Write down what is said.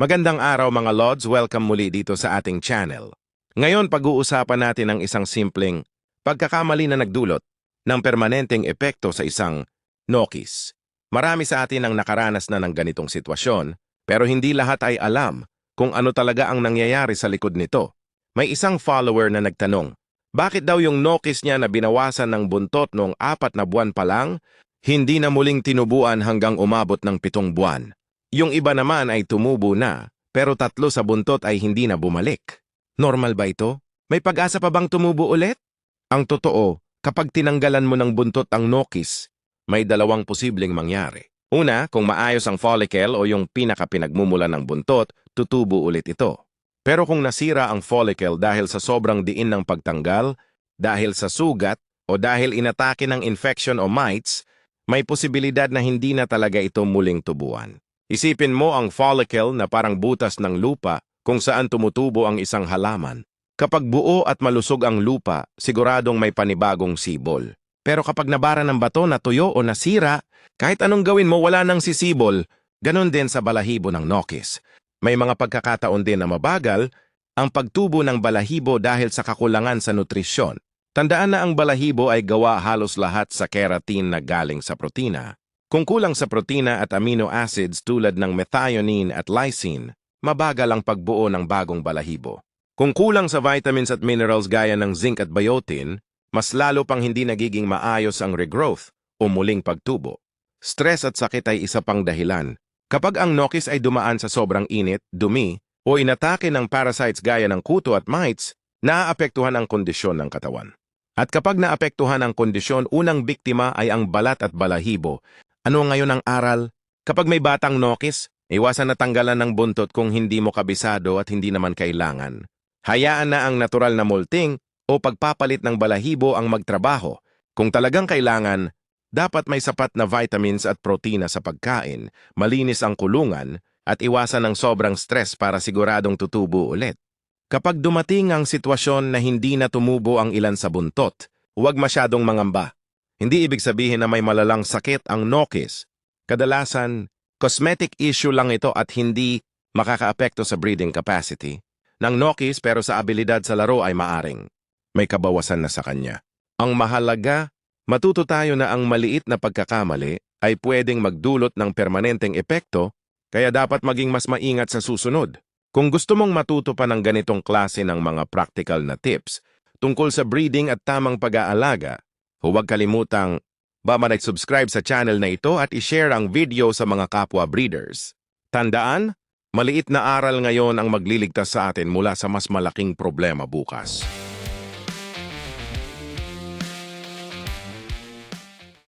Magandang araw mga Lods, welcome muli dito sa ating channel. Ngayon pag-uusapan natin ang isang simpleng pagkakamali na nagdulot ng permanenteng epekto sa isang nokis. Marami sa atin ang nakaranas na ng ganitong sitwasyon, pero hindi lahat ay alam kung ano talaga ang nangyayari sa likod nito. May isang follower na nagtanong, bakit daw yung nokis niya na binawasan ng buntot noong apat na buwan pa lang, hindi na muling tinubuan hanggang umabot ng pitong buwan? Yung iba naman ay tumubo na, pero tatlo sa buntot ay hindi na bumalik. Normal ba ito? May pag-asa pa bang tumubo ulit? Ang totoo, kapag tinanggalan mo ng buntot ang nokis, may dalawang posibleng mangyari. Una, kung maayos ang follicle o yung pinakapinagmumula ng buntot, tutubo ulit ito. Pero kung nasira ang follicle dahil sa sobrang diin ng pagtanggal, dahil sa sugat, o dahil inatake ng infection o mites, may posibilidad na hindi na talaga ito muling tubuan. Isipin mo ang follicle na parang butas ng lupa kung saan tumutubo ang isang halaman. Kapag buo at malusog ang lupa, siguradong may panibagong sibol. Pero kapag nabara ng bato, natuyo o nasira, kahit anong gawin mo wala nang sisibol, ganon din sa balahibo ng nokis. May mga pagkakataon din na mabagal ang pagtubo ng balahibo dahil sa kakulangan sa nutrisyon. Tandaan na ang balahibo ay gawa halos lahat sa keratin na galing sa protina. Kung kulang sa protina at amino acids tulad ng methionine at lysine, mabagal ang pagbuo ng bagong balahibo. Kung kulang sa vitamins at minerals gaya ng zinc at biotin, mas lalo pang hindi nagiging maayos ang regrowth o muling pagtubo. Stress at sakit ay isa pang dahilan. Kapag ang nokis ay dumaan sa sobrang init, dumi, o inatake ng parasites gaya ng kuto at mites, naaapektuhan ang kondisyon ng katawan. At kapag naapektuhan ang kondisyon, unang biktima ay ang balat at balahibo. Ano ngayon ang aral? Kapag may batang nokis, iwasan na tanggalan ng buntot kung hindi mo kabisado at hindi naman kailangan. Hayaan na ang natural na molting o pagpapalit ng balahibo ang magtrabaho. Kung talagang kailangan, dapat may sapat na vitamins at protina sa pagkain, malinis ang kulungan, at iwasan ng sobrang stress para siguradong tutubo ulit. Kapag dumating ang sitwasyon na hindi na tumubo ang ilan sa buntot, huwag masyadong mangamba. Hindi ibig sabihin na may malalang sakit ang nokis. Kadalasan, cosmetic issue lang ito at hindi makakaapekto sa breathing capacity ng nokis pero sa abilidad sa laro ay maaring may kabawasan na sa kanya. Ang mahalaga, matuto tayo na ang maliit na pagkakamali ay pwedeng magdulot ng permanenteng epekto kaya dapat maging mas maingat sa susunod. Kung gusto mong matuto pa ng ganitong klase ng mga practical na tips tungkol sa breeding at tamang pag-aalaga, huwag kalimutang ba subscribe sa channel na ito at i-share ang video sa mga kapwa breeders. Tandaan, maliit na aral ngayon ang magliligtas sa atin mula sa mas malaking problema bukas.